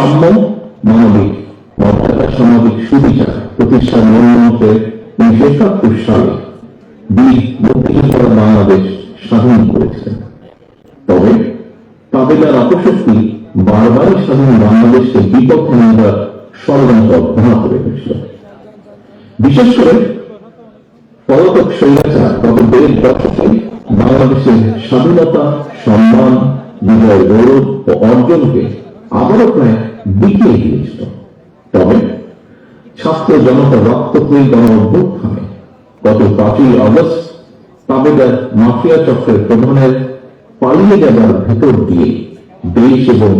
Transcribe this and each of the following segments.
সাম্য মানবিক মর্যাদা, সামাজিক সালে বীর মুক্তিযোদ্ধা বাংলাদেশ তবে কাবেলার অপশক্তি বাংলাদেশকে বিপক্ষে নেওয়ার ষড়যন্ত্র ঘোষণা করে হয়েছিল বিশেষ করে পলাতক স্বৈরাচার গত দেড় দশকে বাংলাদেশের স্বাধীনতা, সম্মান, বিজয়, গৌরব ও অর্জনকে আবারও প্রায় বিকিয়ে দিয়েছিল তবে ছাত্র জনতা রক্তক্ষয়ী গণ অভ্যুত্থানে গত পাঁচই আগস্ট তাবেদার মাফিয়া চক্রের প্রধানের পালিয়ে যাবার ভেতর দিয়ে দেশ এবং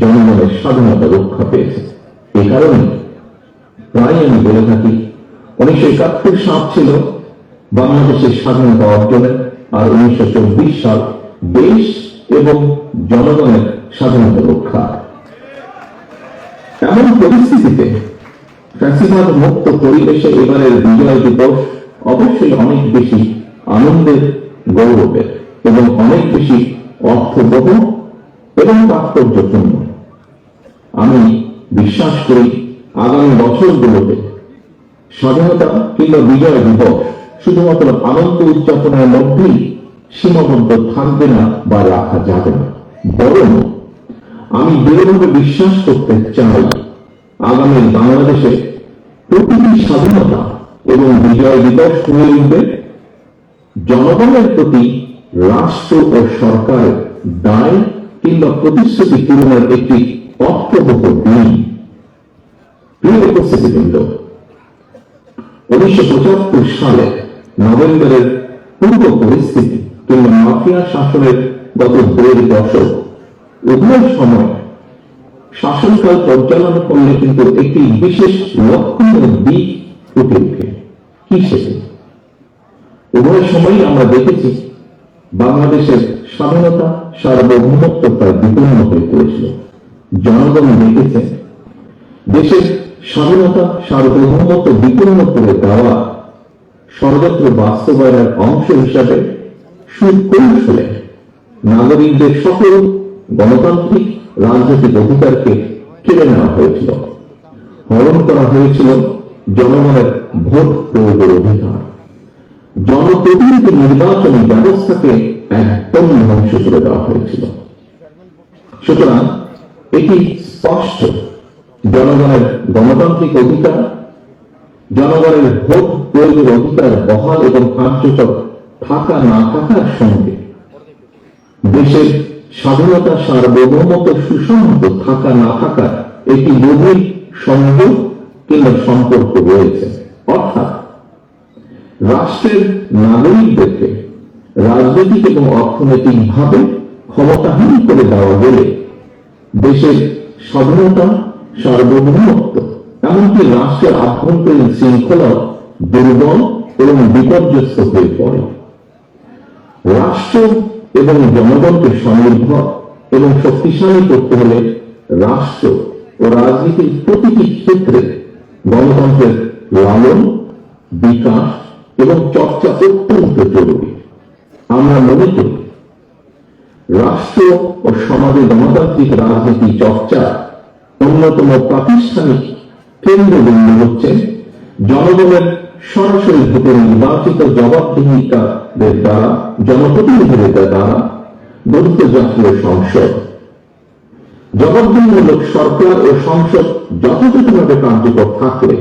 জনগণের স্বাধীনতা রক্ষা পেয়েছে। এ কারণে প্রায় আমি বলে থাকি উনিশশো একাত্তর সাল ছিল বাংলাদেশের স্বাধীনতা অর্জনের আর উনিশশো চব্বিশ সাল দেশ এবং জনগণের স্বাধীনতা রক্ষা এমন পরিস্থিতিতে ফ্যাসিবাদ মুক্ত পরিবেশে এবারের বিজয় দিবস অবশ্যই অনেক বেশি আনন্দের, গৌরবের এবং অনেক বেশি অর্থবহ এবং তাৎপর্যপূর্ণ আমি বিশ্বাস করি আগামী বছরগুলোতে স্বাধীনতা কিংবা বিজয় দিবস শুধুমাত্র আনন্দ উদযাপনের মধ্যেই সীমাবদ্ধ থাকবে না বা রাখা যাবে না। বরং আমি দৃঢ়ভাবে বিশ্বাস করতে চাই আগামী বাংলাদেশে প্রতিটি স্বাধীনতা এবং বিজয় দিবস হয়ে উঠবে। জনগণের প্রতি রাষ্ট্র ও সরকার দায় কিংবা প্রতিশ্রুতি পূরণের একটি অর্থবহ দিন। প্রিয় উপস্থিতিবৃন্দ, উনিশশো পঁচাত্তর সালে নভেম্বরের পূর্ব পরিস্থিতি কিংবা মাফিয়া শাসনের গত দেড় দশক উভয় সময় শাসনকাল পর্যালোচনা করলে কিন্তু একটি বিশেষ লক্ষণীয় দিক ফুটে ওঠে। কি সেটি? উভয় সময়ই আমরা দেখেছি বাংলাদেশের স্বাধীনতা সার্বভৌমত্ব প্রায় বিপন্ন হয়ে পড়েছিল। জনগণ দেখেছে দেশের স্বাধীনতা সার্বভৌমত্ব বিপন্ন করে দেওয়া সর্বত্র বাস্তবায়নের অংশ হিসাবে সুকৌশলে নাগরিকদের সকল গণতান্ত্রিক রাজনৈতিক অধিকারকে কেড়ে নেওয়া হয়েছিল। হরণ করা হয়েছিল জনগণের ভোট প্রয়োগের অধিকার। জনপ্রতিনিধি নির্বাচনী ব্যবস্থাকে একদম ধ্বংস করে দেওয়া হয়েছিল। সুতরাং এটি স্পষ্ট। জনগণের গণতান্ত্রিক অধিকার, জনগণের ভোট প্রয়োগের অধিকার বহাল এবং কার্যকর থাকা না থাকার সঙ্গে দেশের স্বাধীনতা সার্বভৌমত্ব সুসংহত থাকা না থাকার একটি গভীর সংযোগ কিংবা সম্পর্ক রয়েছে। অর্থাৎ রাষ্ট্রের নাগরিকদেরকে রাজনৈতিক এবং অর্থনৈতিক ভাবে ক্ষমতাহীন করে দেওয়া গেলে দেশের স্বাধীনতা, সার্বভৌমত্ব এমনকি রাষ্ট্রের আভ্যন্তরীণ শৃঙ্খলা দুর্বল এবং বিপর্যস্ত হয়ে পড়ে। রাষ্ট্র এবং জনগণকে স্বনির্ভর এবং শক্তিশালী করতে হলে রাষ্ট্র ও রাজনীতির প্রতিটি ক্ষেত্রে গণতন্ত্রের লালন, বিকাশ এবং চর্চা অত্যন্ত জরুরি। আমরা মনে করি, রাষ্ট্র ও সমাজে গণতান্ত্রিক রাজনীতি চর্চা অন্যতম প্রাতিষ্ঠানিক কেন্দ্রবিন্দু হচ্ছে জনগণের সরাসরি ভোটে নির্বাচিত জবাবদিহিতাদের দ্বারা, জনপ্রতিনিধিদের দ্বারা গঠিত জাতীয় সংসদ। জবাবদিহিমূলক সরকার ও সংসদ যথাযথভাবে কার্যকর থাকলে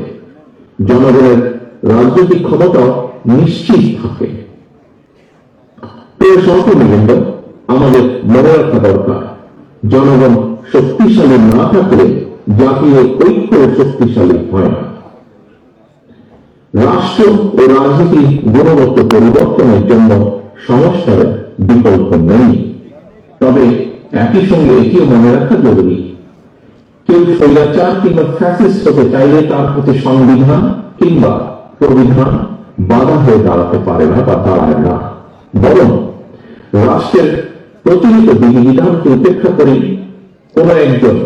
জনগণের রাজনৈতিক ক্ষমতা নিশ্চিত থাকে। প্রিয় সহকর্মীবৃন্দ, আমাদের মনে রাখা দরকার, জনগণ শক্তিশালী না থাকলে জাতীয় ঐক্য শক্তিশালী হয় না। রাষ্ট্র ও রাজনীতির গুণগত পরিবর্তনের জন্য সংস্কারের বিকল্প নেই। তবে একই সঙ্গে এটিও মনে রাখা জরুরি, কেউ স্বৈরাচার কিংবা ফ্যাসিস্ট হতে চাইলে তার প্রতি সংবিধান কিংবা প্রবিধান বাধা হয়ে দাঁড়াতে পারে না বা দাঁড়ায় না। বরং রাষ্ট্রের প্রচলিত বিধিবিধানকে উপেক্ষা করে কোন একজন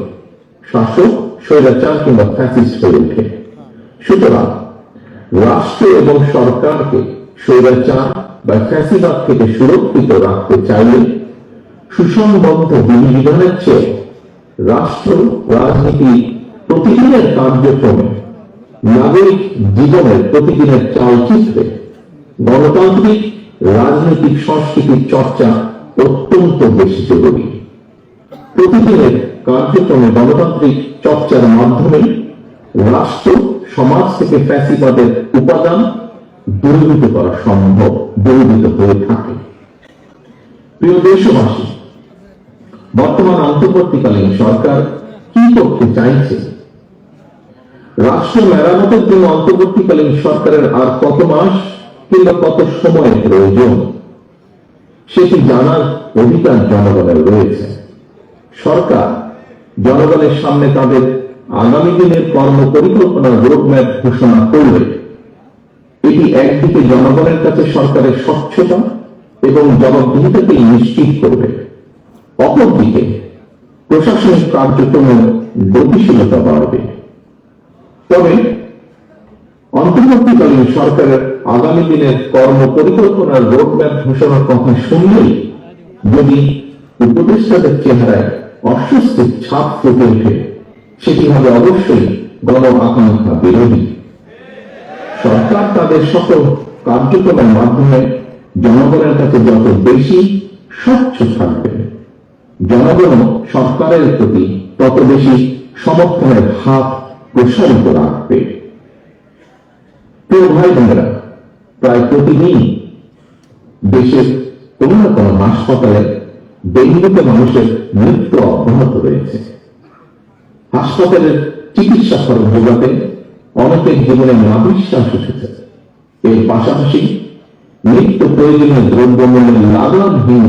শাসক, স্বৈরাচার কিংবা ফ্যাসিস্ট হয়ে ওঠে। সুতরাং রাষ্ট্র এবং সরকারকে স্বৈরাচার বা ফ্যাসিবাদ থেকে সুরক্ষিত রাখতে চাইলে সুসংবদ্ধ বিধিবিধানের চেয়ে রাষ্ট্র, রাজনীতি প্রতিদিনের কার্যক্রমে নাগরিক জীবনের প্রতিদিনের চালচিত্রে গণতান্ত্রিক, রাজনৈতিক সংস্কৃতির চর্চা অত্যন্ত বেশি জরুরি। প্রতিদিনের কার্যক্রমে গণতান্ত্রিক চর্চার মাধ্যমে রাষ্ট্র, সমাজ থেকে ফ্যাসিবাদের উপাদান দূরীভূত করা সম্ভব, দূরীভূত হয়ে থাকে। প্রিয় দেশবাসী, বর্তমান অন্তর্বর্তীকালীন সরকার কি করতে চাইছে? রাষ্ট্র মেরামতের জন্য অন্তর্বর্তীকালীন সরকারের আর কত মাস কিংবা কত সময়ের প্রয়োজন? সেটি জানার অধিকার জনগণের রয়েছে। সরকার জনগণের সামনে তাদের আগামী দিনের কর্ম পরিকল্পনার রোডম্যাপ ঘোষণা করবে এটি একদিকে জনগণের কাছে সরকারের স্বচ্ছতা এবং জবাবদিহিতাকে নিশ্চিত করবে। অপরদিকে প্রশাসনিক কার্যক্রমের গতিশীলতা বাড়বে। তবে অন্তর্বর্তীকালীন সরকারের আগামী দিনের কর্ম পরিকল্পনার রোডম্যাপ ঘোষণার কথা শুনলেই যদি উপদেষ্টাদের চেহারায় অস্বস্তির ছাপ ফুটে ওঠে সেটি হবে অবশ্যই গণ আকাঙ্ক্ষা বিরোধী? সরকার তাদের সকল কার্যক্রমের মাধ্যমে জনগণের কাছে যত বেশি স্বচ্ছ থাকবে জনগণ সরকারের প্রতি তত বেশি সমর্থনের হাত প্রসারিত রাখবে। প্রিয় ভাই বোনেরা, প্রায় প্রতিদিন দেশের কোন না কোনো হাসপাতালে ডেঙ্গুতে মানুষের মৃত্যু অব্যাহত রয়েছে। হাসপাতালের চিকিৎসা খরচ যোগাতে অনেকের জীবনে নাবিশ্বাস উঠেছে। এর পাশাপাশি নিত্য প্রয়োজনীয় দ্রব্যমূল্যের লাগামহীন